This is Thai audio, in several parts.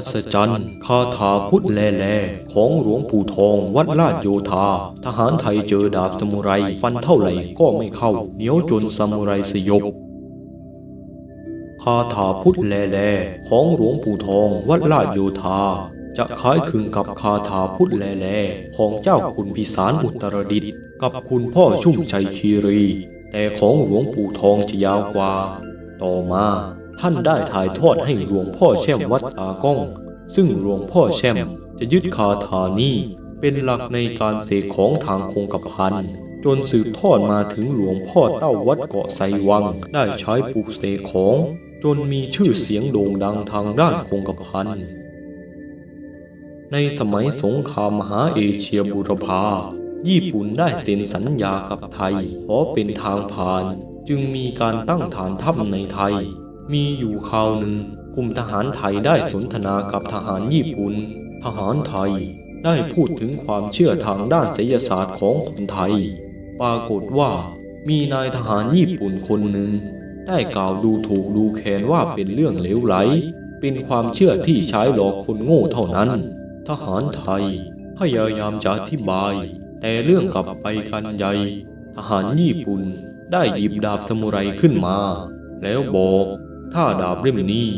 อัศจรรย์ คาถาพุทธแลแล ของหลวงปู่ทองวัดลาดโยธา ทหารไทยเจอดาบสมุไรฟันเท่าไหร่ก็ไม่เข้า เหนียวจนสมุไรสยบคาถาพุทธแลแล ของหลวงปู่ทองวัดลาดโยธา จะคล้ายคลึงกับคาถาพุทธแลแล ของเจ้าคุณพิสารอุตรดิตกับคุณพ่อชุ่มชัยคีรี แต่ของหลวงปู่ทองจะยาวกว่า ต่อมา ท่านได้ถ่ายทอดให้หลวงพ่อแช่มวัดตากงซึ่งหลวงพ่อแช่มจะยึดคาถานี้เป็นหลักในการเสกของทางคงกระพันจนสืบทอดมาถึงหลวงพ่อเต้าวัดเกาะไซวัง ได้ใช้ปลูกเสกของ จนมีชื่อเสียงโด่งดังทางด้านคงกระพันในสมัยสงครามมหาเอเชียบูรพาญี่ปุ่นได้เซ็นสัญญากับไทยขอเป็นทางผ่าน จึงมีการตั้งฐานทัพในไทย มีอยู่คราวหนึ่งกลุ่มทหารไทยได้สนทนากับทหารญี่ปุ่น ทหารไทยได้พูดถึงความเชื่อทางด้านไสยศาสตร์ของคนไทย ปรากฏว่ามีนายทหารญี่ปุ่นคนหนึ่ง ได้กล่าวดูถูกดูแคลนว่าเป็นเรื่องเลวไหล เป็นความเชื่อที่ใช้หลอกคนโง่เท่านั้น ทหารไทยพยายามจะอธิบาย แต่เรื่องกลับไปกันใหญ่ทหารญี่ปุ่นได้หยิบดาบสมุไรขึ้นมา แล้วบอก ถ้าดาบเล่มนี้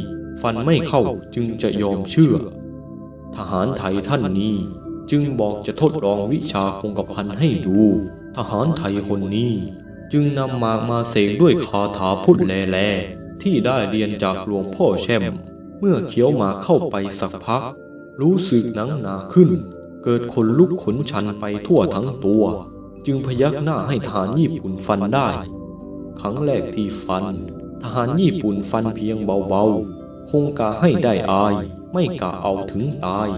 ฟันไม่เข้าจึงจะยอมเชื่อ ทหารไทยท่านนี้จึงบอกจะทดลองวิชาคงกระพันให้ดู ทหารไทยคนนี้จึงนำหมากมาเสกด้วยคาถาพุทธแลแลที่ได้เรียนจากหลวงพ่อแช่ม เมื่อเคี้ยวมาเข้าไปสักพัก รู้สึกหนังหนาขึ้น เกิดขนลุกขนชันไปทั่วทั้งตัว จึงพยักหน้าให้ทหารญี่ปุ่นฟันได้ ครั้งแรกที่ฟัน ทหารญี่ปุ่นฟันเพียงเบาๆ คงกะให้ได้อาย ไม่กะเอาถึงตาย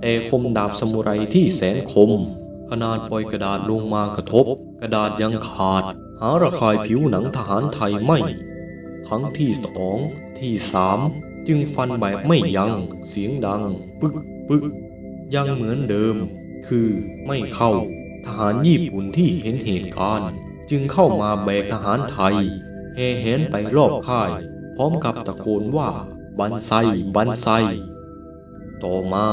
แต่คมดาบสมุไรที่แสนคม ขนาดปล่อยกระดาษลงมากระทบ กระดาษยังขาด หาระคายผิวหนังทหารไทยไม่ ครั้งที่สองที่สามจึงฟันแบบไม่ยัง้งเสียงดัง ปึกปึกยังเหมือนเดิม คือไม่เข้า ทหารญี่ปุ่นที่เห็นเหตุการณ์ จึงเข้ามาแบกทหารไทย แห่แหนไปรอบค่าย พร้อมกับตะโกนว่า บันไซ บันไซ ต่อมา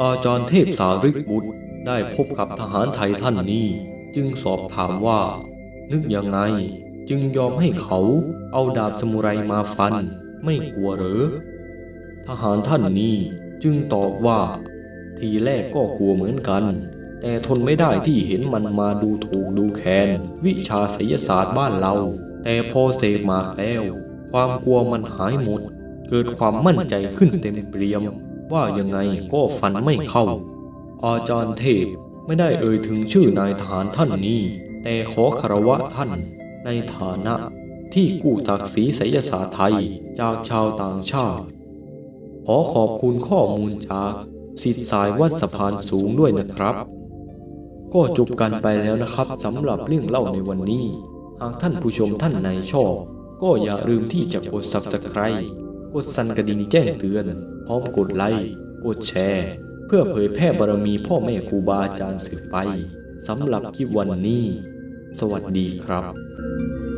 อาจารย์เทพสาริกบุตรได้พบกับทหารไทยท่านนี้ จึงสอบถามว่า นึกยังไง จึงยอมให้เขาเอาดาบสมุไรมาฟัน ไม่กลัวหรือ ทหารท่านนี้จึงตอบว่า ทีแรกก็กลัวเหมือนกัน แต่ทนไม่ได้ที่เห็นมันมาดูถูกดูแคลนวิชาไสยศาสตร์บ้านเรา แต่พอเสกมากแล้ว ความกลัวมันหายหมด เกิดความมั่นใจขึ้นเต็มเปี่ยม ว่ายังไงก็ฟันไม่เข้า อาจารย์เทพไม่ได้เอ่ยถึงชื่อนายทหารท่านนี้ แต่ขอคารวะท่าน ในฐานะที่กู้ศักดิ์ศรีไสยศาสตร์ไทยจากชาวต่างชาติ ขอขอบคุณข้อมูลจากสิทธิสายวัดสะพานสูงด้วยนะครับ ก็จบกันไปแล้วนะครับสำหรับเรื่องเล่าในวันนี้ หากท่านผู้ชมท่านไหนชอบ ก็อย่าลืมที่จะกด Subscribe กดสั่นกระดิ่งแจ้งเตือน พร้อมกดไลค์ กดแชร์ เพื่อเผยแพร่บารมีพ่อแม่ครูบาอาจารย์สืบไปสำหรับคลิปวันนี้ สวัสดีครับ